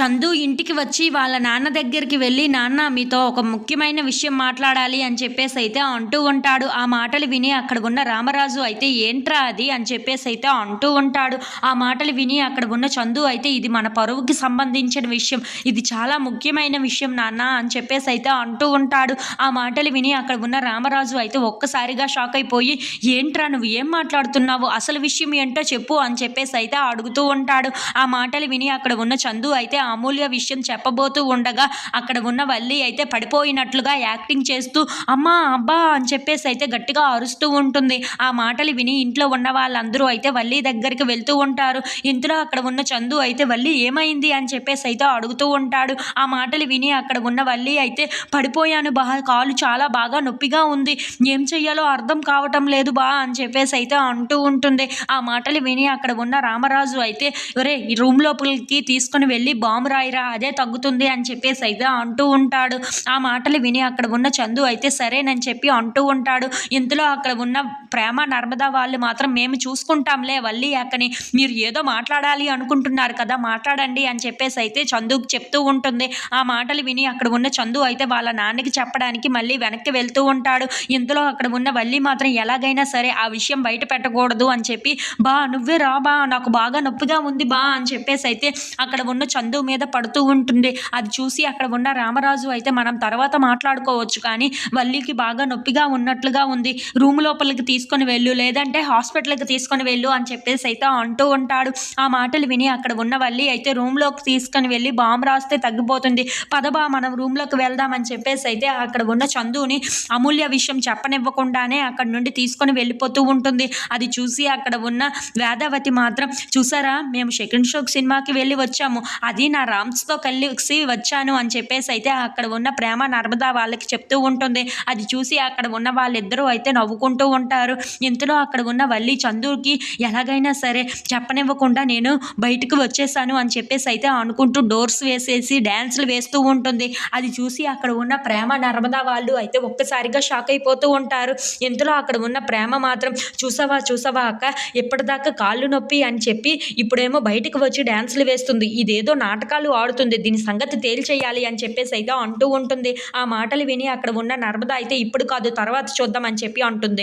చందు ఇంటికి వచ్చి వాళ్ళ నాన్న దగ్గరికి వెళ్ళి నాన్న మీతో ఒక ముఖ్యమైన విషయం మాట్లాడాలి అని చెప్పేసి అయితే అంటూ ఉంటాడు. ఆ మాటలు విని అక్కడ ఉన్న రామరాజు అయితే ఏంట్రా అది? అని చెప్పేసి అయితే అంటూ ఉంటాడు. ఆ మాటలు విని అక్కడ ఉన్న చందు అయితే ఇది మన పరువుకి సంబంధించిన విషయం. ఇది చాలా ముఖ్యమైన విషయం నాన్న అని చెప్పేసి అయితే అంటూ ఉంటాడు. ఆ మాటలు విని అక్కడ ఉన్న రామరాజు అయితే ఒక్కసారిగా షాక్ అయిపోయి ఏంట్రా నువ్వు ఏం మాట్లాడుతున్నావు? అసలు విషయం ఏంటో చెప్పు అని చెప్పేసి అయితే అడుగుతూ ఉంటాడు. ఆ మాటలు విని అక్కడ ఉన్న చందు అయితే అమూల్య విషయం చెప్పబోతూ ఉండగా అక్కడ ఉన్న వల్లి అయితే పడిపోయినట్లుగా యాక్టింగ్ చేస్తూ అమ్మా అబ్బా అని చెప్పేసి అయితే గట్టిగా అరుస్తూ ఉంటుంది. ఆ మాటలు విని ఇంట్లో ఉన్న వాళ్ళందరూ అయితే వల్లి దగ్గరికి వెళ్తూ ఉంటారు. ఇంతలో అక్కడ ఉన్న చందు అయితే వల్లి ఏమైంది? అని చెప్పేసి అయితే అడుగుతూ ఉంటాడు. ఆ మాటలు విని అక్కడ ఉన్న వల్లి అయితే పడిపోయాను బా కాలు చాలా బాగా నొప్పిగా ఉంది. ఏం చెయ్యాలో అర్థం కావటం లేదు బా అని చెప్పేసి అయితే అంటూ ఉంటుంది. ఆ మాటలు విని అక్కడ ఉన్న రామరాజు అయితే ఒరే రూమ్ లోపలికి తీసుకుని వెళ్ళి బాంబు రాయిరా అదే తగ్గుతుంది అని చెప్పేసి అయితే అంటూ ఉంటాడు. ఆ మాటలు విని అక్కడ ఉన్న చందు అయితే సరేనని చెప్పి అంటూ ఉంటాడు. ఇంతలో అక్కడ ఉన్న ప్రేమ నర్మదా వాళ్ళు మాత్రం మేము చూసుకుంటాంలే వల్లి అక్కని మీరు ఏదో మాట్లాడాలి అనుకుంటున్నారు కదా మాట్లాడండి అని చెప్పేసి అయితే చందుకు చెప్తూ ఉంటుంది. ఆ మాటలు విని అక్కడ ఉన్న చందు అయితే వాళ్ళ నాన్నకి చెప్పడానికి మళ్ళీ వెనక్కి వెళ్తూ ఉంటాడు. ఇంతలో అక్కడ ఉన్న వల్లి మాత్రం ఎలాగైనా సరే ఆ విషయం బయట పెట్టకూడదు అని చెప్పి బా నువ్వే రా బా నాకు బాగా నొప్పిగా ఉంది బా అని చెప్పేసి అయితే అక్కడ ఉన్న చందు మీద పడుతూ ఉంటుంది. అది చూసి అక్కడ ఉన్న రామరాజు అయితే మనం తర్వాత మాట్లాడుకోవచ్చు కానీ వల్లికి బాగా నొప్పిగా ఉన్నట్లుగా ఉంది. రూమ్ లోపలికి తీసుకొని వెళ్ళు లేదంటే హాస్పిటల్కి తీసుకొని వెళ్ళు అని చెప్పేసి అయితే అంటూ ఉంటాడు. ఆ మాటలు విని అక్కడ ఉన్న వల్లి అయితే రూమ్లోకి తీసుకొని వెళ్ళి బాంబు రాస్తే తగ్గిపోతుంది. పదబా మనం రూమ్లోకి వెళ్దామని చెప్పేసి అయితే అక్కడ ఉన్న చందుని అమూల్య విషయం చెప్పనివ్వకుండానే అక్కడ నుండి తీసుకొని వెళ్ళిపోతూ ఉంటుంది. అది చూసి అక్కడ ఉన్న వేదావతి మాత్రం చూసారా మేము సెకండ్ షోక్ సినిమాకి వెళ్ళి వచ్చాము. అది నా రామ్స్తో కలిసి వచ్చాను అని చెప్పేసి అయితే అక్కడ ఉన్న ప్రేమ నర్మదా వాళ్ళకి చెప్తూ ఉంటుంది. అది చూసి అక్కడ ఉన్న వాళ్ళిద్దరూ అయితే నవ్వుకుంటూ ఉంటారు. ఇంతలో అక్కడ ఉన్న వల్లి చందుకి ఎలాగైనా సరే చెప్పనివ్వకుండా నేను బయటకు వచ్చేసాను అని చెప్పేసి అయితే అనుకుంటూ డోర్స్ వేసేసి డ్యాన్స్లు వేస్తూ ఉంటుంది. అది చూసి అక్కడ ఉన్న ప్రేమ నర్మదా వాళ్ళు అయితే ఒక్కసారిగా షాక్ అయిపోతూ ఉంటారు. ఇంతలో అక్కడ ఉన్న ప్రేమ మాత్రం చూసావా చూసావా అక్క ఇప్పటిదాకా కాళ్ళు నొప్పి అని చెప్పి ఇప్పుడేమో బయటకు వచ్చి డ్యాన్సులు వేస్తుంది. ఇదేదో నాటకాలు ఆడుతుంది. దీని సంగతి తేల్చేయాలి అని చెప్పేసి అయితే అంటూ ఉంటుంది. ఆ మాటలు విని అక్కడ ఉన్న నర్మదా అయితే ఇప్పుడు కాదు తర్వాత చూద్దాం అని చెప్పి అంటుంది.